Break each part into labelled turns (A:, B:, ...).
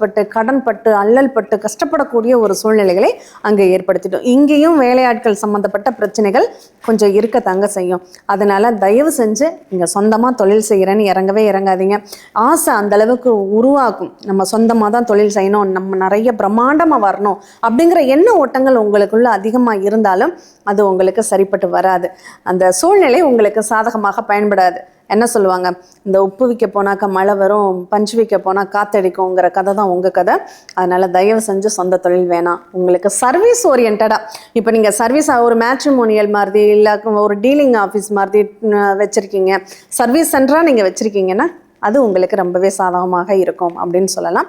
A: கஷ்டப்பட்டு கடன் பட்டு அல்லல் பட்டு கஷ்டப்படக்கூடிய ஒரு சூழ்நிலைகளை அங்கே ஏற்படுத்திட்டோம். இங்கேயும் வேலையாட்கள் சம்மந்தப்பட்ட பிரச்சனைகள் கொஞ்சம் இருக்க தங்க செய்யும். அதனால் தயவு செஞ்சு நீங்கள் சொந்தமாக தொழில் செய்கிறேன்னு இறங்கவே இறங்காதீங்க. ஆசை அந்த அளவுக்கு உருவாக்கும் நம்ம சொந்தமாக தான் தொழில் செய்யணும் நம்ம நிறைய பிரம்மாண்டமாக வரணும் அப்படிங்கிற எண்ண ஓட்டங்கள் உங்களுக்குள்ள அதிகமாக இருந்தாலும் அது உங்களுக்கு சரிப்பட்டு வராது. அந்த சூழ்நிலை உங்களுக்கு சாதகமாக பயன்படாது. என்ன சொல்லுவாங்க? இந்த உப்பு விற்க போனாக்கா மழை வரும் பஞ்சு விற்க போனால் காத்தடிக்குங்கிற கதை தான் உங்கள் கதை. அதனால் தயவு செஞ்சு சொந்த தொழில் வேணாம். உங்களுக்கு சர்வீஸ் ஓரியன்டாக இப்போ நீங்கள் சர்வீஸ் ஒரு மேட்ரிமோனியல் மாதிரி இல்லை ஒரு டீலிங் ஆஃபீஸ் மாதிரி வச்சுருக்கீங்க. சர்வீஸ் சென்டராக நீங்கள் வச்சுருக்கீங்கன்னா அது உங்களுக்கு ரொம்பவே சாதகமாக இருக்கும் அப்படின்னு சொல்லலாம்.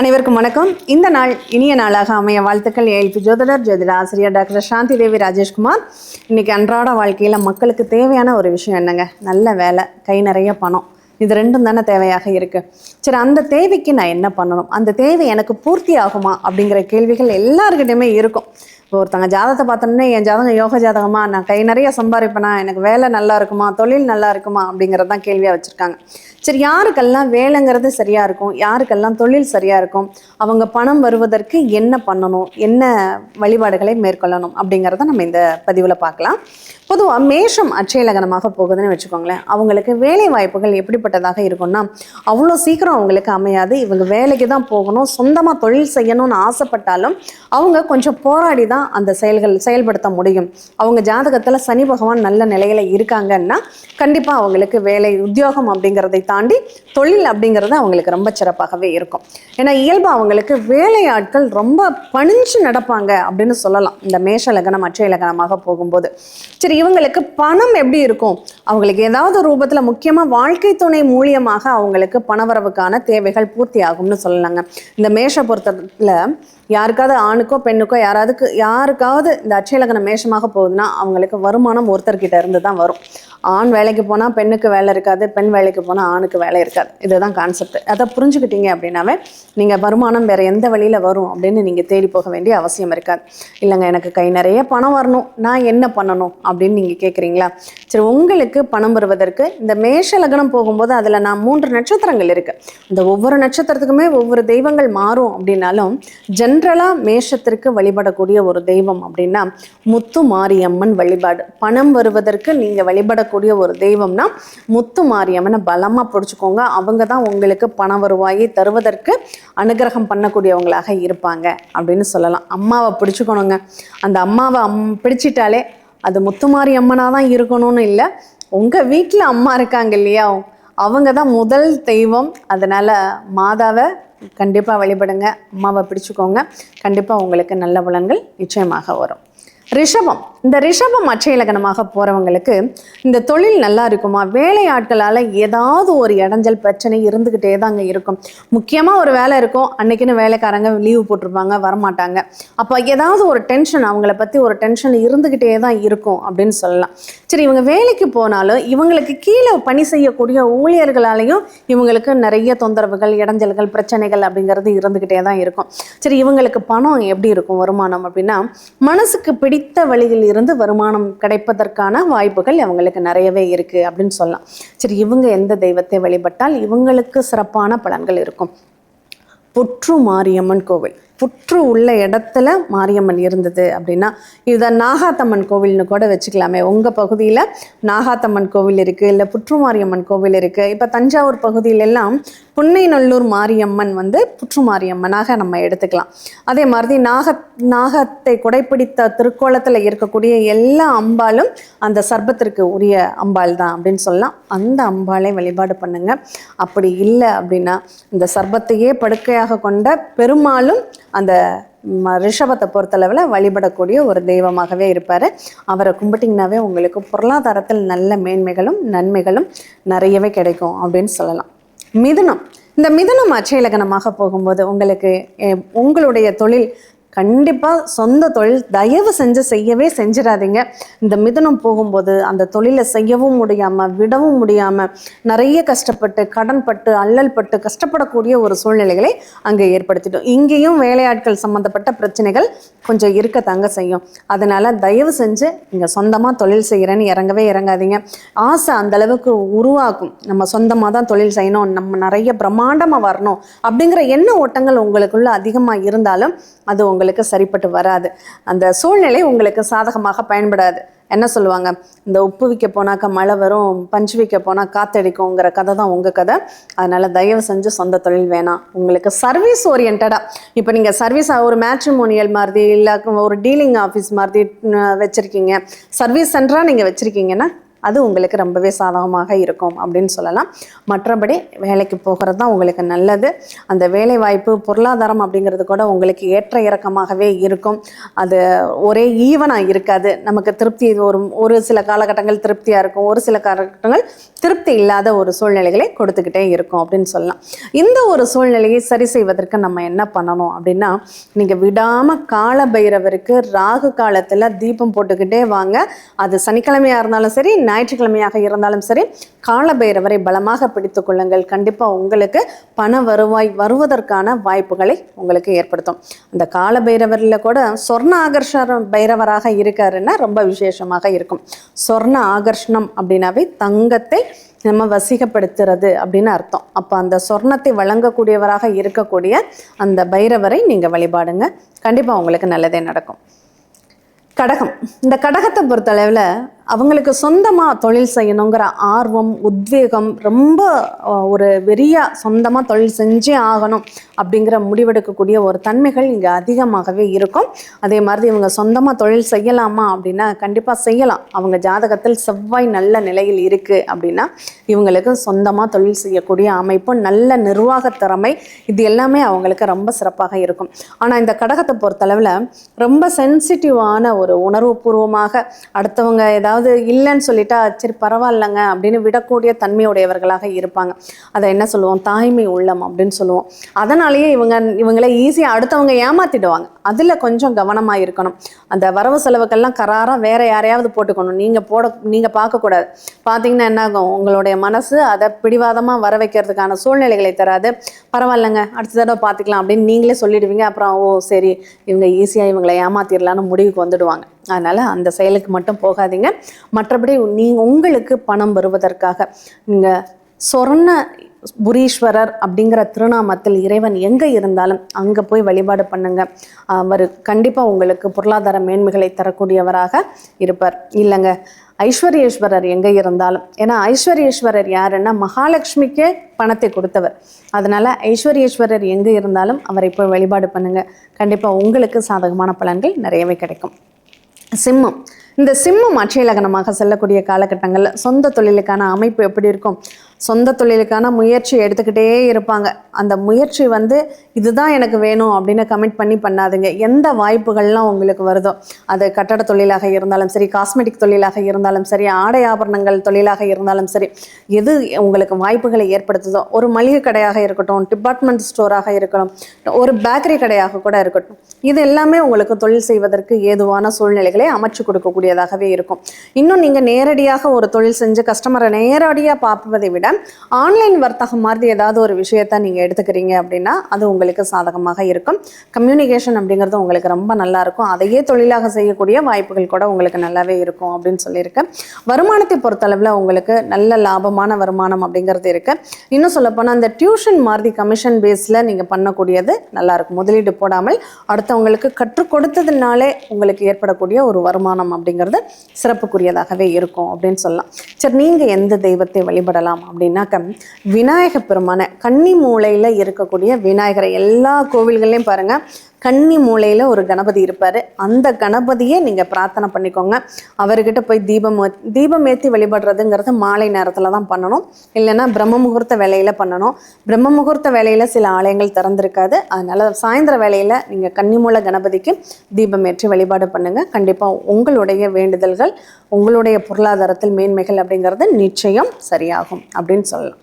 A: அனைவருக்கும் வணக்கம். இந்த நாள் இனிய நாளாக அமைய வாழ்த்துக்கள். ஏழ்பி ஜோதிடர் ஜோதிட ஆசிரியர் டாக்டர் சாந்தி தேவி ராஜேஷ்குமார் இன்னைக்கு அன்றாட வாழ்க்கையில் மக்களுக்கு தேவையான ஒரு விஷயம் என்னங்க? நல்ல வேலை கை நிறைய பணம். இது ரெண்டும் தானே தேவையாக இருக்குது சரி அந்த தேவைக்கு நான் என்ன பண்ணணும்? அந்த தேவை எனக்கு பூர்த்தி ஆகுமா? அப்படிங்கிற கேள்விகள் எல்லாருக்கிட்டையுமே இருக்கும். இப்போ ஒருத்தங்க ஜாதகத்தை பார்த்தோன்னே என் ஜாதகம் யோக ஜாதகமா? நான் கை நிறைய சம்பாதிப்பேனா எனக்கு வேலை நல்லா இருக்குமா? தொழில் நல்லா இருக்குமா? அப்படிங்கிறது தான் கேள்வியாக வச்சுருக்காங்க. சரி யாருக்கெல்லாம் வேலைங்கிறது சரியாக இருக்கும்? யாருக்கெல்லாம் தொழில் சரியாக இருக்கும்? அவங்க பணம் வருவதற்கு என்ன பண்ணணும்? என்ன வழிபாடுகளை மேற்கொள்ளணும்? அப்படிங்கிறத நம்ம இந்த பதிவில் பார்க்கலாம். பொதுவாக மேஷம் அச்சயலகனமாக போகுதுன்னு வச்சுக்கோங்களேன். அவங்களுக்கு வேலை வாய்ப்புகள் எப்படிப்பட்டதாக இருக்கும்னா அவ்வளோ சீக்கிரம் அவங்களுக்கு அமையாது. இவங்க வேலைக்கு தான் போகணும். சொந்தமாக தொழில் செய்யணும்னு ஆசைப்பட்டாலும் அவங்க கொஞ்சம் போராடி தான் அந்த செயல்கள் செயல்படுத்த முடியும். அவங்க ஜாதகத்தில் சனி பகவான் நல்ல நிலையில் இருக்காங்கன்னா கண்டிப்பாக அவங்களுக்கு வேலை உத்தியோகம் அப்படிங்கிறதை தாண்டி தொழில் அப்படிங்கிறது அவங்களுக்கு ரொம்ப சிறப்பாகவே இருக்கும். ஏன்னா இயல்பு அவங்களுக்கு வேலையாட்கள் ரொம்ப பணிஞ்சு நடப்பாங்க அப்படின்னு சொல்லலாம். இந்த மேஷ லக்னம் அச்சய லக்னமாக போகும்போது. சரி இவங்களுக்கு பணம் எப்படி இருக்கும்? அவங்களுக்கு ஏதாவது ரூபத்தில் முக்கியமாக வாழ்க்கை துணை மூலியமாக அவங்களுக்கு பணவரவுக்கான தேவைகள் பூர்த்தி ஆகும்னு சொல்லலாங்க. இந்த மேஷ பொறுத்தல யாருக்காவது ஆணுக்கோ பெண்ணுக்கோ யாராவதுக்கு யாருக்காவது இந்த அட்சயலக்கணம் மேஷமாக போகுதுன்னா அவங்களுக்கு வருமானம் ஒருத்தர்கிட்ட இருந்து தான் வரும். ஆண் வேலைக்கு போனால் பெண்ணுக்கு வேலை இருக்காது பெண் வேலைக்கு போனால் ஆணுக்கு வேலை இருக்காது. இதுதான் கான்செப்ட் அதை புரிஞ்சுக்கிட்டீங்க அப்படின்னாவே நீங்கள் வருமானம் வேறு எந்த வழியில் வரும் அப்படின்னு நீங்கள் தேடி போக வேண்டிய அவசியம் இருக்காது. இல்லைங்க எனக்கு கை நிறைய பணம் வரணும். நான் என்ன பண்ணணும் அப்படின்னு நீங்கள் கேட்குறீங்களா சரி உங்களுக்கு பணம் வருவதற்கு இந்த மேஷ லக்னம் போகும்போது அதில் நான் மூன்று நட்சத்திரங்கள் இருக்குது இந்த ஒவ்வொரு நட்சத்திரத்துக்குமே ஒவ்வொரு தெய்வங்கள் மாறும் அப்படின்னாலும் ஜென் ஜென்ரலாக மேஷத்திற்கு வழிபடக்கூடிய ஒரு தெய்வம் அப்படின்னா முத்து மாரியம்மன் வழிபாடு. பணம் வருவதற்கு நீங்கள் வழிபடக்கூடிய ஒரு தெய்வம்னா முத்து மாரியம்மனை பலமாக பிடிச்சிக்கோங்க. அவங்க தான் உங்களுக்கு பண வருவாயை தருவதற்கு அனுகிரகம் பண்ணக்கூடியவங்களாக இருப்பாங்க அப்படின்னு சொல்லலாம். அம்மாவை பிடிச்சிக்கணுங்க. அந்த அம்மாவை அம் பிடிச்சிட்டாலே அது முத்துமாரி அம்மனாக தான் இருக்கணும்னு இல்லை. உங்கள் வீட்டில் அம்மா இருக்காங்க இல்லையா? அவங்க தான் முதல் தெய்வம். அதனால் மாதாவை கண்டிப்பாக வழிபடுங்க. அம்மாவை பிடிச்சுக்கோங்க. கண்டிப்பாக உங்களுக்கு நல்ல பலன்கள் நிச்சயமாக வரும். ரிஷபம். இந்த ரிஷபம் அட்சய லக்னமாக போகிறவங்களுக்கு இந்த தொழில் நல்லா இருக்குமா? வேலையாட்களால் ஏதாவது ஒரு இடைஞ்சல் பிரச்சனை இருந்துக்கிட்டே அங்கே இருக்கும். முக்கியமாக ஒரு வேலை இருக்கும். அன்னைக்குன்னு வேலைக்காரங்க லீவு போட்டிருப்பாங்க வரமாட்டாங்க. அப்போ ஏதாவது ஒரு டென்ஷன் அவங்கள பற்றி ஒரு டென்ஷன் இருந்துக்கிட்டே தான் இருக்கும் அப்படின்னு சொல்லலாம். சரி இவங்க வேலைக்கு போனாலும் இவங்களுக்கு கீழே பணி செய்யக்கூடிய ஊழியர்களாலையும் இவங்களுக்கு நிறைய தொந்தரவுகள் இடைஞ்சல்கள் பிரச்சனைகள் அப்படிங்கிறது இருந்துக்கிட்டே தான் இருக்கும். சரி இவங்களுக்கு பணம் எப்படி இருக்கும் வருமானம் அப்படின்னா மனசுக்கு பிடித்த வழியில் இருந்து வருமானம் கிடைப்பதற்கான வாய்ப்புகள் அவங்களுக்கு நிறையவே இருக்குது அப்படின்னு சொல்லலாம். சரி இவங்க எந்த தெய்வத்தை வழிபட்டால் இவங்களுக்கு சிறப்பான பலன்கள் இருக்கும்? புற்று மாரியம்மன் கோவில். புற்று உள்ள இடத்துல மாரியம்மன் இருந்தது அப்படின்னா இதை நாகாத்தம்மன் கோவில்னு கூட வச்சுக்கலாமே. உங்கள் பகுதியில் நாகாத்தம்மன் கோவில் இருக்குது இல்லை புற்று மாரியம்மன் கோவில் இருக்குது இப்போ தஞ்சாவூர் பகுதியிலெல்லாம் புன்னைநல்லூர் மாரியம்மன் வந்து புற்று மாரியம்மனாக நம்ம எடுத்துக்கலாம். அதே மாதிரி நாக நாகத்தை குடைப்பிடித்த திருக்கோலத்தில் இருக்கக்கூடிய எல்லா அம்பாலும் அந்த சர்பத்திற்கு உரிய அம்பாள் தான் அப்படின்னு சொல்லலாம். அந்த அம்பாளை வழிபாடு பண்ணுங்கள் அப்படி இல்லை அப்படின்னா இந்த சர்பத்தையே படுக்கையாக கொண்ட பெருமாளும் அந்த ம- ரிஷபத்தை பொறுத்தளவில் வழிபடக்கூடிய ஒரு தெய்வமாகவே இருப்பார். அவரை கும்பிட்டிங்கனாவே உங்களுக்கு பொருளாதாரத்தில் நல்ல மேன்மைகளும் நன்மைகளும் நிறையவே கிடைக்கும் அப்படின்னு சொல்லலாம். மிதுனம். இந்த மிதுனம் அச்சயலகனமாக போகும்போது உங்களுக்கு உங்களுடைய தொழில் கண்டிப்பாக சொந்த தொழில் தயவு செஞ்சு செய்யவே செஞ்சிடாதீங்க. இந்த மிதுனம் போகும்போது அந்த தொழிலை செய்யவும் முடியாமல் விடவும் முடியாமல் நிறைய கஷ்டப்பட்டு கடன் பட்டு அல்லல் பட்டு கஷ்டப்படக்கூடிய ஒரு சூழ்நிலைகளை அங்கே ஏற்படுத்திட்டோம். இங்கேயும் வேலையாட்கள் சம்மந்தப்பட்ட பிரச்சனைகள் கொஞ்சம் இருக்கத்தாங்க செய்யும். அதனால் தயவு செஞ்சு நீங்கள் சொந்தமாக தொழில் செய்கிறேன்னு இறங்கவே இறங்காதீங்க. ஆசை அந்த அளவுக்கு உருவாக்கும் நம்ம சொந்தமாக தான் தொழில் செய்யணும் நம்ம நிறைய பிரம்மாண்டமாக வரணும் அப்படிங்கிற எண்ண ஓட்டங்கள் உங்களுக்குள்ள அதிகமாக இருந்தாலும் அது உங்களுக்கு சரிப்பட்டு வராது. அந்த சூழ்நிலை உங்களுக்கு சாதகமாக பயன்படாது. என்ன சொல்லுவாங்க? இந்த உப்பு விற்க போனாக்கா மழை வரும் பஞ்சு விற்க போனால் காத்தடிக்குங்கிற கதை தான் உங்கள் கதை. அதனால் தயவு செஞ்சு சொந்த தொழில் வேணாம். உங்களுக்கு சர்வீஸ் ஓரியன்டாக இப்போ நீங்கள் சர்வீஸ் ஒரு மேட்ரிமோனியல் மாதிரி இல்லை ஒரு டீலிங் ஆஃபீஸ் மாதிரி வச்சுருக்கீங்க. சர்வீஸ் சென்டராக நீங்கள் வச்சுருக்கீங்கன்னா அது உங்களுக்கு ரொம்பவே சாதகமாக இருக்கும் அப்படின்னு சொல்லலாம். மற்றபடி வேலைக்கு போகிறது தான் உங்களுக்கு நல்லது. அந்த வேலை வாய்ப்பு பொருளாதாரம் அப்படிங்கிறது கூட உங்களுக்கு ஏற்ற இறக்கமாகவே இருக்கும். அது ஒரே ஈவனாக இருக்காது. நமக்கு திருப்தி ஒரு ஒரு சில காலகட்டங்கள் திருப்தியாக இருக்கும். ஒரு சில காலகட்டங்கள் திருப்தி இல்லாத ஒரு சூழ்நிலைகளை கொடுத்துக்கிட்டே இருக்கும் அப்படின்னு சொல்லலாம். இந்த ஒரு சூழ்நிலையை சரி செய்வதற்கு நம்ம என்ன பண்ணணும் அப்படின்னா நீங்கள் விடாமல் கால பைரவருக்கு ராகு காலத்தில் தீபம் போட்டுக்கிட்டே வாங்க. அது சனிக்கிழமையாக இருந்தாலும் சரி ஞாயிற்றுக்கிழமையாக இருந்தாலும் சரி காலபைரவரை பலமாக பிடித்து கொள்ளுங்கள். கண்டிப்பாக உங்களுக்கு பண வருவாய் வருவதற்கான வாய்ப்புகளை உங்களுக்கு ஏற்படுத்தும். அந்த காலபைரவரில் கூட சொர்ண ஆகர்ஷ பைரவராக இருக்காருன்னா ரொம்ப விசேஷமாக இருக்கும். சொர்ண ஆகர்ஷணம் அப்படின்னாவே தங்கத்தை நம்ம வசீகப்படுத்துறது அப்படின்னு அர்த்தம். அப்போ அந்த சொர்ணத்தை வழங்கக்கூடியவராக இருக்கக்கூடிய அந்த பைரவரை நீங்கள் வழிபாடுங்க. கண்டிப்பாக உங்களுக்கு நல்லதே நடக்கும். கடகம். இந்த கடகத்தை பொறுத்தளவில் அவங்களுக்கு சொந்தமாக தொழில் செய்யணுங்கிற ஆர்வம் உத்வேகம் ரொம்ப ஒரு வெறியாக சொந்தமாக தொழில் செஞ்சே ஆகணும் அப்படிங்கிற முடிவெடுக்கக்கூடிய ஒரு தன்மைகள் இங்கே அதிகமாகவே இருக்கும். அதே மாதிரி இவங்க சொந்தமாக தொழில் செய்யலாமா அப்படின்னா கண்டிப்பாக செய்யலாம். அவங்க ஜாதகத்தில் செவ்வாய் நல்ல நிலையில் இருக்குது அப்படின்னா இவங்களுக்கு சொந்தமாக தொழில் செய்யக்கூடிய அமைப்பு நல்ல நிர்வாக திறமை இது எல்லாமே அவங்களுக்கு ரொம்ப சிறப்பாக இருக்கும். ஆனால் இந்த கடகத்தை பொறுத்தளவில் ரொம்ப சென்சிட்டிவான ஒரு உணர்வுபூர்வமாக அடுத்தவங்க ஏதாவது இல்லைன்னு சொல்லிட்டா சரி பரவாயில்லைங்க அப்படின்னு விடக்கூடிய தன்மையுடையவர்களாக இருப்பாங்க. அதை என்ன சொல்லுவோம்? தாய்மை உள்ளம் அப்படின்னு சொல்லுவோம். அதனாலேயே இவங்க இவங்களை ஈஸியாக அடுத்தவங்க ஏமாத்திடுவாங்க. அதில் கொஞ்சம் கவனமாக இருக்கணும். அந்த வரவு செலவுக்கெல்லாம் கராராக வேற யாரையாவது போட்டுக்கணும். நீங்கள் போட நீங்கள் பார்க்கக்கூடாது. பார்த்தீங்கன்னா என்ன ஆகும்? உங்களுடைய மனசு அதை பிடிவாதமாக வர வைக்கிறதுக்கான சூழ்நிலைகளை தராது. பரவாயில்லைங்க அடுத்த தடவை பார்த்துக்கலாம் அப்படின்னு நீங்களே சொல்லிடுவீங்க. அப்புறம் ஓ சரி இவங்க ஈஸியாக இவங்களை ஏமாத்திடலான்னு முடிவுக்கு வந்துடுவாங்க. அதனால் அந்த செயலுக்கு மட்டும் போகாதீங்க. மற்றபடி நீ உங்களுக்கு பணம் வருவதற்காக நீங்கள் சொர்ண புரீஸ்வரர் அப்படிங்கிற திருநாமத்தில் இறைவன் எங்கே இருந்தாலும் அங்கே போய் வழிபாடு பண்ணுங்க. அவர் கண்டிப்பாக உங்களுக்கு பொருளாதார மேன்மைகளை தரக்கூடியவராக இருப்பார். இல்லைங்க ஐஸ்வர்யேஸ்வரர் எங்கே இருந்தாலும் ஏன்னா ஐஸ்வர்யேஸ்வரர் யாருன்னா மகாலட்சுமிக்கே பணத்தை கொடுத்தவர். அதனால் ஐஸ்வர்யேஸ்வரர் எங்கே இருந்தாலும் அவரை போய் வழிபாடு பண்ணுங்க. கண்டிப்பாக உங்களுக்கு சாதகமான பலன்கள் நிறையவே கிடைக்கும். சிம்மம் இந்த சிம்மம் அட்சய லக்னமாக செல்லக்கூடிய காலகட்டங்களில் சொந்த தொழிலுக்கான அமைப்பு எப்படி இருக்கும்? சொந்த தொழிலுக்கான முயற்சி எடுத்துக்கிட்டே இருப்பாங்க. அந்த முயற்சி வந்து இதுதான் எனக்கு வேணும் அப்படின்னு கமிட் பண்ணி பண்ணாதுங்க. எந்த வாய்ப்புகள்லாம் உங்களுக்கு வருதோ அது கட்டட தொழிலாக இருந்தாலும் சரி காஸ்மெட்டிக் தொழிலாக இருந்தாலும் சரி ஆடை ஆபரணங்கள் தொழிலாக இருந்தாலும் சரி எது உங்களுக்கு வாய்ப்புகளை ஏற்படுத்துதோ ஒரு மளிகை கடையாக இருக்கட்டும் டிபார்ட்மெண்ட் ஸ்டோராக இருக்கட்டும் ஒரு பேக்கரி கடையாக கூட இருக்கட்டும் இது எல்லாமே உங்களுக்கு தொழில் செய்வதற்கு ஏதுவான சூழ்நிலைகளை அமைச்சு கொடுக்கக்கூடியதாகவே இருக்கும். இன்னும் நீங்கள் நேரடியாக ஒரு தொழில் செஞ்சு கஸ்டமரை நேரடியாக பார்ப்பதை விட ஆன்லைன் வர்த்தகம் மாதிரி ஏதாவது ஒரு விஷயத்த நீங்கள் எடுத்துக்கிறீங்க அப்படின்னா அது உங்களுக்கு சாதகமாக இருக்கும். கம்யூனிகேஷன் அப்படிங்கிறது உங்களுக்கு ரொம்ப நல்லா இருக்கும். அதையே தொழிலாக செய்யக்கூடிய வாய்ப்புகள் கூட உங்களுக்கு நல்லாவே இருக்கும் அப்படின்னு சொல்லியிருக்கேன் வருமானத்தை பொறுத்தளவில் உங்களுக்கு நல்ல லாபமான வருமானம் அப்படிங்கிறது இருக்கு. இன்னும் சொல்லப்போனால் அந்த டியூஷன் மாதிரி கமிஷன் பேஸில் நீங்கள் பண்ணக்கூடியது நல்லாயிருக்கும் முதலீடு போடாமல் அடுத்தவங்களுக்கு கற்றுக் கொடுத்ததுனாலே உங்களுக்கு ஏற்படக்கூடிய ஒரு வருமானம் அப்படிங்கிறது சிறப்புக்குரியதாகவே இருக்கும் அப்படின்னு சொல்லலாம். சரி நீங்கள் எந்த தெய்வத்தை வழிபடலாம் அப்படின்னாக்க விநாயக பெருமான கன்னி மூளையில் இருக்கக்கூடிய விநாயகரை எல்லா கோவில்கள்லையும் பாருங்கள் கன்னி மூலையில் ஒரு கணபதி இருப்பார். அந்த கணபதியை நீங்கள் பிரார்த்தனை பண்ணிக்கோங்க. அவர்கிட்ட போய் தீபம் தீபம் ஏற்றி வழிபடுறதுங்கிறது மாலை நேரத்தில் தான் பண்ணணும். இல்லைன்னா பிரம்ம முகூர்த்த வேலையில் பண்ணணும். பிரம்ம முகூர்த்த வேலையில் சில ஆலயங்கள் திறந்திருக்காது. அதனால் சாயந்தர வேலையில் நீங்கள் கன்னிமூல கணபதிக்கு தீபம் ஏற்றி வழிபாடு பண்ணுங்கள் கண்டிப்பாக உங்களுடைய வேண்டுதல்கள் உங்களுடைய பொருளாதாரத்தில் மேன்மைகள் அப்படிங்கிறது நிச்சயம் சரியாகும் அப்படின்னு சொல்லலாம்.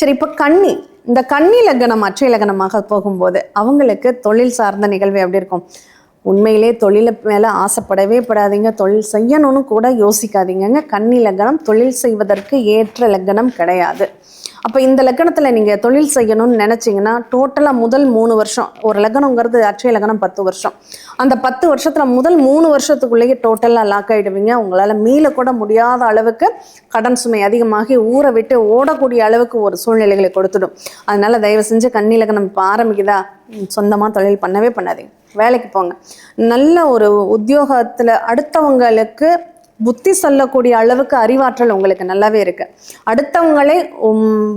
A: சரி இப்போ கன்னி. இந்த கன்னி லக்னம் அற்றை லக்னமாக போகும்போது அவங்களுக்கு தொழில் சார்ந்த நிகழ்வு எப்படி இருக்கும்? உண்மையிலே தொழிலை மேலே ஆசைப்படவே படாதீங்க. தொழில் செய்யணும்னு கூட யோசிக்காதீங்கங்க. கன்னி லக்னம் தொழில் செய்வதற்கு ஏற்ற லக்னம் கிடையாது. அப்போ இந்த லக்கணத்தில் நீங்கள் தொழில் செய்யணும்னு நினச்சிங்கன்னா டோட்டலாக முதல் மூணு வருஷம் ஒரு லக்னங்கிறது அட்சய லக்னம் பத்து வருஷம். அந்த பத்து வருஷத்தில் முதல் மூணு வருஷத்துக்குள்ளேயே டோட்டலாக லாக் ஆகிடுவீங்க உங்களால் மீள கூட முடியாத அளவுக்கு கடன் சுமை அதிகமாகி ஊரை விட்டு ஓடக்கூடிய அளவுக்கு ஒரு சூழ்நிலைகளை கொடுத்துடும். அதனால் தயவு செஞ்சு கன்னி லக்னம் இப்போ ஆரம்பிக்குதா? சொந்தமாக தொழில் பண்ணவே பண்ணாதீங்க. வேலைக்கு போங்க. நல்ல ஒரு உத்தியோகத்தில் அடுத்தவங்களுக்கு புத்தி சொல்லக்கூடிய அளவுக்கு அறிவாற்றல் உங்களுக்கு நல்லாவே இருக்கு. அடுத்தவங்களே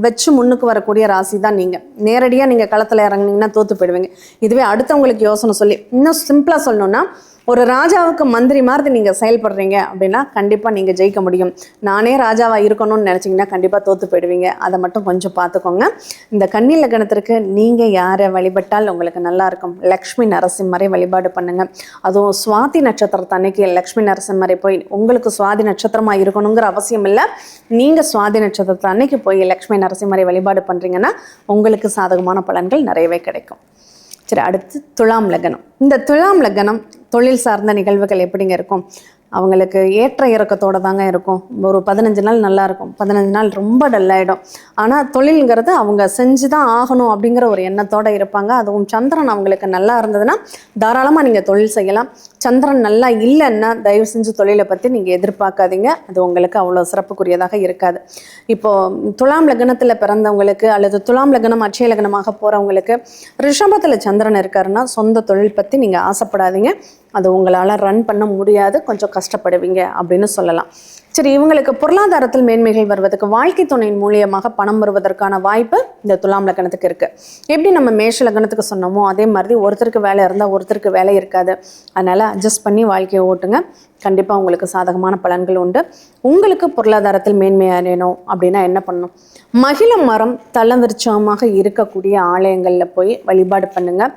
A: வச்சு முன்னுக்கு வரக்கூடிய ராசி தான் நீங்க. நேரடியாக நீங்க களத்தில் இறங்குனீங்கன்னா தோத்து போயிடுவீங்க. இதுவே அடுத்தவங்களுக்கு யோசனை சொல்லி இன்னும் சிம்பிளா சொல்லணும்னா ஒரு ராஜாவுக்கு மந்திரி மாதிரி நீங்கள் செயல்படுறீங்க அப்படின்னா கண்டிப்பாக நீங்கள் ஜெயிக்க முடியும். நானே ராஜாவாக இருக்கணும்னு நினச்சிங்கன்னா கண்டிப்பாக தோற்று போயிடுவீங்க. அதை மட்டும் கொஞ்சம் பார்த்துக்கோங்க இந்த கன்னி லக்னத்திற்கு நீங்கள் யாரை வழிபட்டால் உங்களுக்கு நல்லாயிருக்கும் லக்ஷ்மி நரசிம்மரை வழிபாடு பண்ணுங்கள் அதுவும் சுவாதி நட்சத்திரத்தை அன்னைக்கு லக்ஷ்மி நரசிம்மரை போய் உங்களுக்கு சுவாதி நட்சத்திரமாக இருக்கணுங்கிற அவசியம் இல்லை. நீங்கள் சுவாதி நட்சத்திரத்தை அன்னைக்கு போய் லக்ஷ்மி நரசிம்மரை வழிபாடு பண்ணுறீங்கன்னா உங்களுக்கு சாதகமான பலன்கள் நிறையவே கிடைக்கும். சரி அடுத்து துலாம் லக்னம். இந்த துலாம் லக்னம் தொழில் சார்ந்த நிகழ்வுகள் எப்படிங்க இருக்கும்? அவங்களுக்கு ஏற்ற இறக்கத்தோடு தாங்க இருக்கும். ஒரு பதினஞ்சு நாள் நல்லா இருக்கும். பதினஞ்சு நாள் ரொம்ப டல்லாயிடும் ஆனால் தொழில்ங்கிறது அவங்க செஞ்சு தான் ஆகணும் அப்படிங்கிற ஒரு எண்ணத்தோடு இருப்பாங்க. அதுவும் சந்திரன் அவங்களுக்கு நல்லா இருந்ததுன்னா தாராளமாக நீங்கள் தொழில் செய்யலாம். சந்திரன் நல்லா இல்லைன்னா தயவு செஞ்சு தொழிலை பற்றி நீங்கள் எதிர்பார்க்காதீங்க. அது உங்களுக்கு அவ்வளோ சிறப்புக்குரியதாக இருக்காது. இப்போது துலாம் லக்னத்தில் பிறந்தவங்களுக்கு அல்லது துலாம் லக்னம் அட்சய லக்னமாக போகிறவங்களுக்கு ரிஷபத்தில் சந்திரன் இருக்காருன்னா சொந்த தொழில் பற்றி நீங்கள் ஆசைப்படாதீங்க. அது உங்களால் ரன் பண்ண முடியாது. கொஞ்சம் கஷ்டப்படுவீங்க அப்படின்னு சொல்லலாம். சரி இவங்களுக்கு பொருளாதாரத்தில் மேன்மைகள் வருவதற்கு வாழ்க்கை துணையின் மூலியமாக பணம் வருவதற்கான வாய்ப்பு இந்த துலாம் லக்னத்துக்கு இருக்கு. எப்படி நம்ம மேஷ லக்னத்துக்கு சொன்னோமோ அதே மாதிரி ஒருத்தருக்கு வேலை இருந்தால் ஒருத்தருக்கு வேலை இருக்காது. அதனால அட்ஜஸ்ட் பண்ணி வாழ்க்கையை ஓட்டுங்க. கண்டிப்பாக உங்களுக்கு சாதகமான பலன்கள் உண்டு. உங்களுக்கு பொருளாதாரத்தில் மேன்மை அப்படின்னா என்ன பண்ணணும்? மகிழ மரம் தளவிருச்சமாக இருக்கக்கூடிய ஆலயங்களில் போய் வழிபாடு பண்ணுங்கள்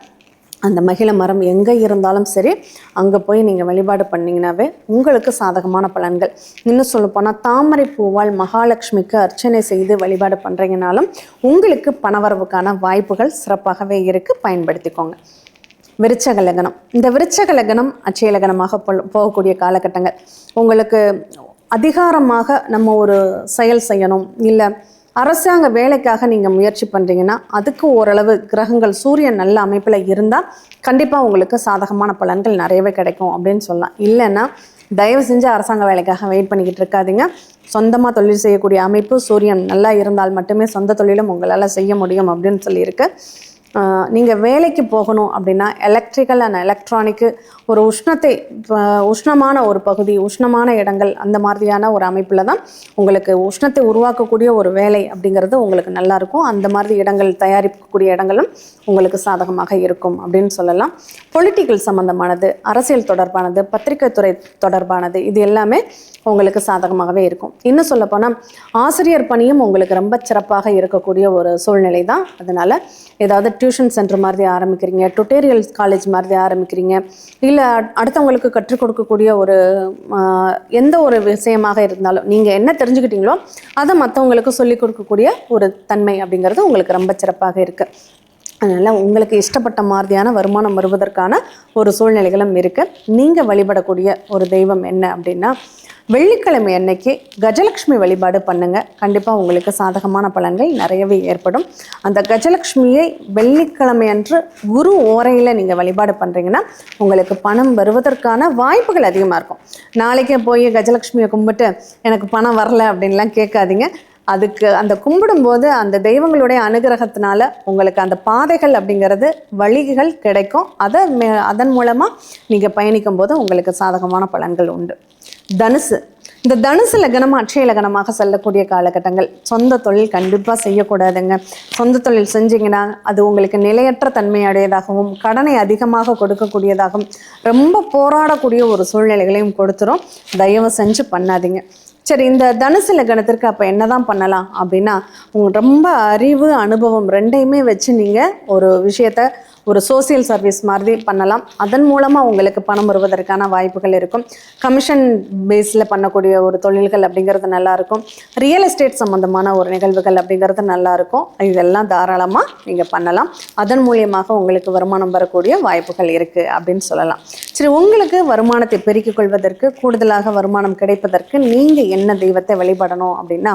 A: அந்த மகிழ மரம் எங்கே இருந்தாலும் சரி அங்கே போய் நீங்கள் வழிபாடு பண்ணிங்கனாவே உங்களுக்கு சாதகமான பலன்கள். இன்னும் சொல்லப்போனால் தாமரை பூவால் மகாலட்சுமிக்கு அர்ச்சனை செய்து வழிபாடு பண்ணுறீங்கனாலும் உங்களுக்கு பணவரவுக்கான வாய்ப்புகள் சிறப்பாகவே இருக்குது பயன்படுத்திக்கோங்க. விருச்சக லக்னம். இந்த விருச்சக லக்னம் அச்சய லக்னமாக போகக்கூடிய காலகட்டங்கள். உங்களுக்கு அதிகாரமாக நம்ம ஒரு செயல் செய்யணும் இல்லை அரசாங்க வேலைக்காக நீங்கள் முயற்சி பண்ணுறீங்கன்னா அதுக்கு ஓரளவு கிரகங்கள் சூரியன் நல்ல அமைப்பில் இருந்தால் கண்டிப்பாக உங்களுக்கு சாதகமான பலன்கள் நிறையவே கிடைக்கும் அப்படின்னு சொல்லலாம். இல்லைன்னா தயவு செஞ்சு அரசாங்க வேலைக்காக வெயிட் பண்ணிக்கிட்டு இருக்காதீங்க. சொந்தமாக தொழில் செய்யக்கூடிய அமைப்பு சூரியன் நல்லா இருந்தால் மட்டுமே சொந்த தொழிலும் உங்களால் செய்ய முடியும் அப்படின்னு சொல்லியிருக்கு. நீங்கள் வேலைக்கு போகணும் அப்படின்னா எலக்ட்ரிக்கல் அண்ட் எலக்ட்ரானிக்கு ஒரு உஷ்ணத்தை உஷ்ணமான ஒரு பகுதி உஷ்ணமான இடங்கள் அந்த மாதிரியான ஒரு அமைப்பில் தான் உங்களுக்கு உஷ்ணத்தை உருவாக்கக்கூடிய ஒரு வேலை அப்படிங்கிறது உங்களுக்கு நல்லாயிருக்கும் அந்த மாதிரி இடங்கள் தயாரிக்கக்கூடிய இடங்களும் உங்களுக்கு சாதகமாக இருக்கும் அப்படின்னு சொல்லலாம். பொலிட்டிக்கல் சம்மந்தமானது அரசியல் தொடர்பானது பத்திரிகை துறை தொடர்பானது இது எல்லாமே உங்களுக்கு சாதகமாகவே இருக்கும். இன்னும் சொல்லப்போனால் ஆசிரியர் பணியும் உங்களுக்கு ரொம்ப சிறப்பாக இருக்கக்கூடிய ஒரு சூழ்நிலை தான் அதனால் ஏதாவது டியூஷன் சென்டர் மாதிரி ஆரம்பிக்கிறீங்க டுட்டோரியல் காலேஜ் மாதிரி ஆரம்பிக்கிறீங்க இல்லை அடுத்தவங்களுக்கு கற்றுக் கொடுக்கக்கூடிய ஒரு எந்த ஒரு விஷயமாக இருந்தாலும் நீங்கள் என்ன தெரிஞ்சுக்கிட்டீங்களோ அதை மற்றவங்களுக்கு சொல்லிக் கொடுக்கக்கூடிய ஒரு தன்மை அப்படிங்கிறது உங்களுக்கு ரொம்ப சிறப்பாக இருக்குது அதனால் உங்களுக்கு இஷ்டப்பட்ட மாதிரியான வருமானம் வருவதற்கான ஒரு சூழ்நிலைகளும் இருக்குது நீங்கள் வழிபடக்கூடிய ஒரு தெய்வம் என்ன அப்படின்னா வெள்ளிக்கிழமை அன்னைக்கு கஜலக்ஷ்மி வழிபாடு பண்ணுங்க. கண்டிப்பாக உங்களுக்கு சாதகமான பலன்கள் நிறையவே ஏற்படும். அந்த கஜலக்ஷ்மியை வெள்ளிக்கிழமை அன்று குரு ஓரையில் நீங்கள் வழிபாடு பண்ணுறீங்கன்னா உங்களுக்கு பணம் வருவதற்கான வாய்ப்புகள் அதிகமாக இருக்கும். நாளைக்கே போய் கஜலக்ஷ்மியை கும்பிட்டு எனக்கு பணம் வரல அப்படின்லாம் கேட்காதீங்க. அதுக்கு அந்த கும்பிடும்போது அந்த தெய்வங்களுடைய அனுகிரகத்தினால உங்களுக்கு அந்த பாதைகள் அப்படிங்கிறது வழிகள் கிடைக்கும். அதை மே- அதன் மூலமாக நீங்கள் பயணிக்கும் போது உங்களுக்கு சாதகமான பலன்கள் உண்டு. தனுசு. இந்த தனுசு லக்னம் அட்சய லக்னமாக செல்லக்கூடிய காலகட்டங்கள். சொந்த தொழில் கண்டிப்பாக செய்யக்கூடாதுங்க. சொந்த தொழில் செஞ்சீங்கன்னா அது உங்களுக்கு நிலையற்ற தன்மையுடையதாகவும் கடனை அதிகமாக கொடுக்கக்கூடியதாகவும் ரொம்ப போராடக்கூடிய ஒரு சூழ்நிலைகளையும் கொடுத்துரும். தயவு செஞ்சு பண்ணாதீங்க. சரி இந்த தனுசு லக்னத்திற்கு அப்போ என்னதான் பண்ணலாம் அப்படின்னா உங்க ரொம்ப அறிவு அனுபவம் ரெண்டையுமே வச்சு நீங்கள் ஒரு விஷயத்த ஒரு சோசியல் சர்வீஸ் மாதிரி பண்ணலாம். அதன் மூலமாக உங்களுக்கு பணம் வருவதற்கான வாய்ப்புகள் இருக்கும். கமிஷன் பேஸில் பண்ணக்கூடிய ஒரு தொழில்கள் அப்படிங்கிறது நல்லாயிருக்கும் ரியல் எஸ்டேட் சம்மந்தமான ஒரு நிகழ்வுகள் அப்படிங்கிறது நல்லாயிருக்கும் இதெல்லாம் தாராளமாக நீங்கள் பண்ணலாம். அதன் மூலியமாக உங்களுக்கு வருமானம் வரக்கூடிய வாய்ப்புகள் இருக்குது அப்படின்னு சொல்லலாம். சரி உங்களுக்கு வருமானத்தை பெருக்கிக் கொள்வதற்கு கூடுதலாக வருமானம் கிடைப்பதற்கு நீங்கள் என்ன தெய்வத்தை வழிபடணும் அப்படின்னா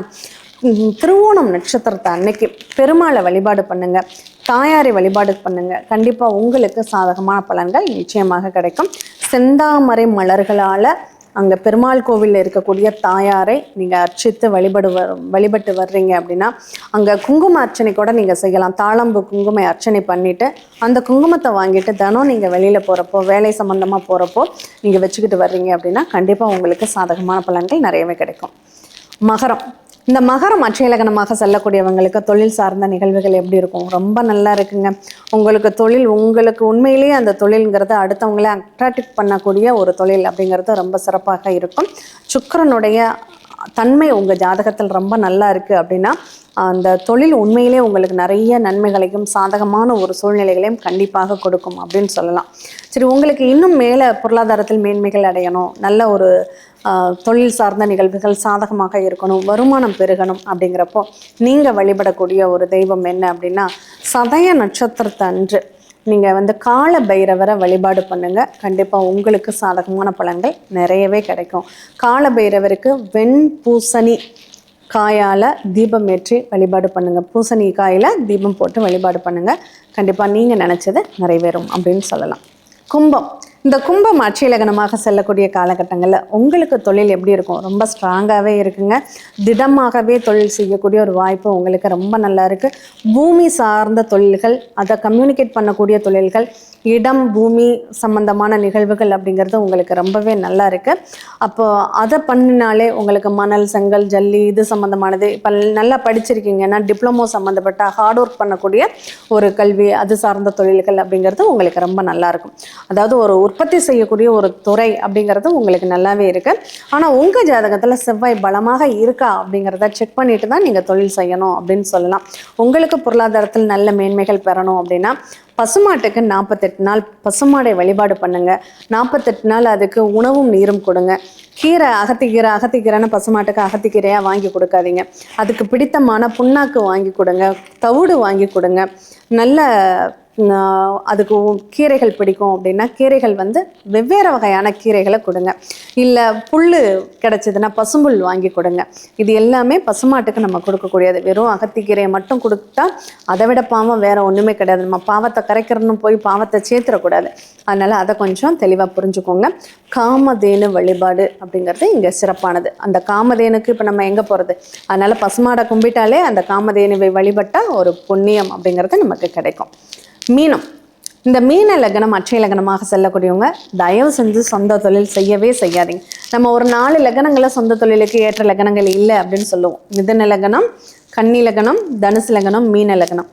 A: திருவோணம் நட்சத்திரத்தை அன்னைக்கு பெருமாளை வழிபாடு பண்ணுங்க. தாயாரை வழிபாடு பண்ணுங்க. கண்டிப்பாக உங்களுக்கு சாதகமான பலன்கள் நிச்சயமாக கிடைக்கும். செந்தாமரை மலர்களால் அங்கே பெருமாள் கோவிலில் இருக்கக்கூடிய தாயாரை நீங்கள் அர்ச்சித்து வழிபடு வ- வழிபட்டு வர்றீங்க அப்படின்னா அங்கே குங்கும அர்ச்சனை கூட நீங்கள் செய்யலாம். தாளம்பு குங்கும அர்ச்சனை பண்ணிவிட்டு அந்த குங்குமத்தை வாங்கிட்டு தினம் நீங்கள் வெளியில் போகிறப்போ வேலை சம்மந்தமாக போகிறப்போ நீங்கள் வச்சுக்கிட்டு வர்றீங்க அப்படின்னா கண்டிப்பாக உங்களுக்கு சாதகமான பலன்கள் நிறையவே கிடைக்கும். மகரம். இந்த மகரம் அட்சயலகனமாக செல்லக்கூடியவங்களுக்கு தொழில் சார்ந்த நிகழ்வுகள் எப்படி இருக்கும்? ரொம்ப நல்லா இருக்குங்க. உங்களுக்கு தொழில் உங்களுக்கு உண்மையிலேயே அந்த தொழில்ங்கிறது அடுத்தவங்கள அட்ராக்ட் பண்ணக்கூடிய ஒரு தொழில் அப்படிங்கிறது ரொம்ப சிறப்பாக இருக்கும். சுக்கரனுடைய தன்மை உங்கள் ஜாதகத்தில் ரொம்ப நல்லா இருக்குது அப்படின்னா அந்த தொழில் உண்மையிலே உங்களுக்கு நிறைய நன்மைகளையும் சாதகமான ஒரு சூழ்நிலைகளையும் கண்டிப்பாக கொடுக்கும் அப்படின்னு சொல்லலாம். சரி உங்களுக்கு இன்னும் மேலே பொருளாதாரத்தில் மேன்மைகள் அடையணும். நல்ல ஒரு தொழில் சார்ந்த நிகழ்வுகள் சாதகமாக இருக்கணும் வருமானம் பெருகணும் அப்படிங்கிறப்போ நீங்கள் வழிபடக்கூடிய ஒரு தெய்வம் என்ன அப்படின்னா சதய நட்சத்திரத்தை அன்று நீங்கள் வந்து கால பைரவரை வழிபாடு பண்ணுங்கள் கண்டிப்பாக உங்களுக்கு சாதகமான பலன்கள் நிறையவே கிடைக்கும். கால பைரவருக்கு வெண் பூசணி காயால் தீபம் ஏற்றி வழிபாடு பண்ணுங்கள் பூசணி காயில் தீபம் போட்டு வழிபாடு பண்ணுங்கள் கண்டிப்பாக நீங்கள் நினச்சது நிறைவேறும் அப்படின்னு சொல்லலாம். கும்பம். இந்த கும்பம் அட்சயலகனமாக செல்லக்கூடிய காலகட்டங்களில் உங்களுக்கு தொழில் எப்படி இருக்கும்? ரொம்ப ஸ்ட்ராங்காகவே இருக்குங்க. திடமாகவே தொழில் செய்யக்கூடிய ஒரு வாய்ப்பு உங்களுக்கு ரொம்ப நல்லா இருக்குது பூமி சார்ந்த தொழில்கள் அதை கம்யூனிகேட் பண்ணக்கூடிய தொழில்கள் இடம் பூமி சம்பந்தமான நிகழ்வுகள் அப்படிங்கிறது உங்களுக்கு ரொம்பவே நல்லா இருக்குது அப்போது அதை பண்ணினாலே உங்களுக்கு மணல் செங்கல் ஜல்லி இது சம்மந்தமானது இப்போ நல்லா படிச்சிருக்கீங்கன்னா டிப்ளமோ சம்மந்தப்பட்ட ஹார்ட் ஒர்க் பண்ணக்கூடிய ஒரு கல்வி அது சார்ந்த தொழில்கள் அப்படிங்கிறது உங்களுக்கு ரொம்ப நல்லாயிருக்கும் அதாவது ஒரு உற்பத்தி செய்யக்கூடிய ஒரு துறை அப்படிங்கிறது உங்களுக்கு நல்லாவே இருக்கு. ஆனால் உங்கள் ஜாதகத்தில் செவ்வாய் பலமாக இருக்கா அப்படிங்கிறத செக் பண்ணிட்டு தான் நீங்கள் தொழில் செய்யணும் அப்படின்னு சொல்லலாம். உங்களுக்கு பொருளாதாரத்தில் நல்ல மேன்மைகள் பெறணும் அப்படின்னா பசுமாட்டுக்கு நாற்பத்தெட்டு நாள் பசுமாடை வழிபாடு பண்ணுங்க. நாற்பத்தெட்டு நாள் அதுக்கு உணவும் நீரும் கொடுங்க. கீரை அகத்திக்கீரை அகத்திக்கீரைன்னு பசுமாட்டுக்கு அகத்திக்கீரையாக வாங்கி கொடுக்காதீங்க. அதுக்கு பிடித்தமான புண்ணாக்கு வாங்கி கொடுங்க. தவிடு வாங்கி கொடுங்க. நல்ல அதுக்கு கீரைகள் பிடிக்கும் அப்படின்னா கீரைகள் வந்து வெவ்வேறு வகையான கீரைகளை கொடுங்க. இல்லை புல் கிடச்சிதுன்னா பசும்புல் வாங்கி கொடுங்க. இது எல்லாமே பசுமாட்டுக்கு நம்ம கொடுக்கக்கூடியது. வெறும் அகத்திக்கீரையை மட்டும் கொடுத்தா அதை விட பாவம் வேறு ஒன்றுமே கிடையாது. நம்ம பாவத்தை கரைக்கிறன்னு போய் பாவத்தை சேர்த்துடக்கூடாது. அதனால் அதை கொஞ்சம் தெளிவாக புரிஞ்சுக்கோங்க. காமதேனு வழிபாடு அப்படிங்கிறது இங்கே சிறப்பானது. அந்த காமதேனுக்கு இப்போ நம்ம எங்கே போகிறது அதனால் பசுமாடை கும்பிட்டாலே அந்த காமதேனுவை வழிபட்டால் ஒரு புண்ணியம் அப்படிங்கிறது நமக்கு கிடைக்கும். மீனம். இந்த மீன லக்னம் அச்சய லக்னமாக செல்லக்கூடியவங்க தயவு செஞ்சு சொந்த தொழில் செய்யவே செய்யாதீங்க. நம்ம ஒரு நாலு லக்னங்களை சொந்த தொழிலுக்கு ஏற்ற லக்னங்கள் இல்லை அப்படின்னு சொல்லுவோம். மிதன லக்னம் கன்னி லக்னம் தனுசு லக்னம் மீன லக்னம்.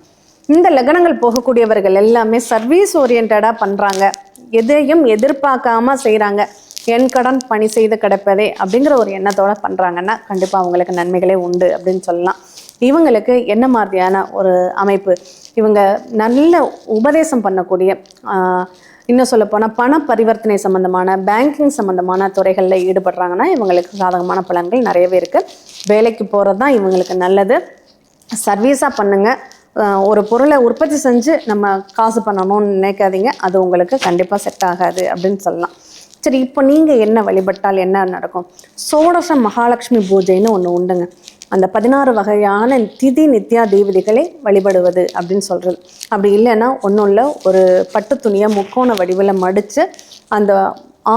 A: இந்த லக்னங்கள் போகக்கூடியவர்கள் எல்லாமே சர்வீஸ் ஓரியன்டாக பண்ணுறாங்க எதையும் எதிர்பார்க்காம செய்கிறாங்க என் கடன் பணி செய்து கிடப்பதே அப்படிங்கிற ஒரு எண்ணத்தோடு பண்ணுறாங்கன்னா கண்டிப்பாக அவங்களுக்கு நன்மைகளே உண்டு அப்படின்னு சொல்லலாம். இவங்களுக்கு என்ன மாதிரியான ஒரு அமைப்பு? இவங்க நல்ல உபதேசம் பண்ணக்கூடிய இன்னும் சொல்லப்போனால் பண பரிவர்த்தனை சம்மந்தமான பேங்கிங் சம்மந்தமான துறைகளில் ஈடுபடுறாங்கன்னா இவங்களுக்கு சாதகமான பலன்கள் நிறையவே இருக்குது வேலைக்கு போகிறது தான் இவங்களுக்கு நல்லது. சர்வீஸாக பண்ணுங்கள் ஒரு பொருளை உற்பத்தி செஞ்சு நம்ம காசு பண்ணணும்னு நினைக்காதீங்க. அது உங்களுக்கு கண்டிப்பாக செட் ஆகாது அப்படின்னு சொல்லலாம். சரி இப்போ நீங்கள் என்ன வழிபட்டால் என்ன நடக்கும்? சோடச மகாலட்சுமி பூஜைன்னு ஒன்று உண்டுங்க. அந்த பதினாறு வகையான திதி நித்யா தேவதைகளை வழிபடுவது அப்படின்னு சொல்கிறது அப்படி இல்லைன்னா ஒன்றும் இல்லை ஒரு பட்டு துணியை முக்கோண வடிவில் மடித்து அந்த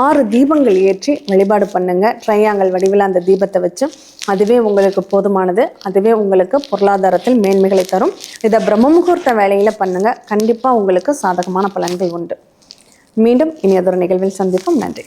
A: ஆறு தீபங்கள் ஏற்றி வழிபாடு பண்ணுங்க. ட்ரையாங்கல் வடிவில் அந்த தீபத்தை வச்சு அதுவே உங்களுக்கு போதுமானது. அதுவே உங்களுக்கு பொருளாதாரத்தில் மேன்மைகளை தரும். இதை பிரம்ம முகூர்த்த வேலையில் பண்ணுங்க. கண்டிப்பாக உங்களுக்கு சாதகமான பலன்கள் உண்டு. மீண்டும் இனியதொரு நிகழ்வில் சந்திப்போம். நன்றி.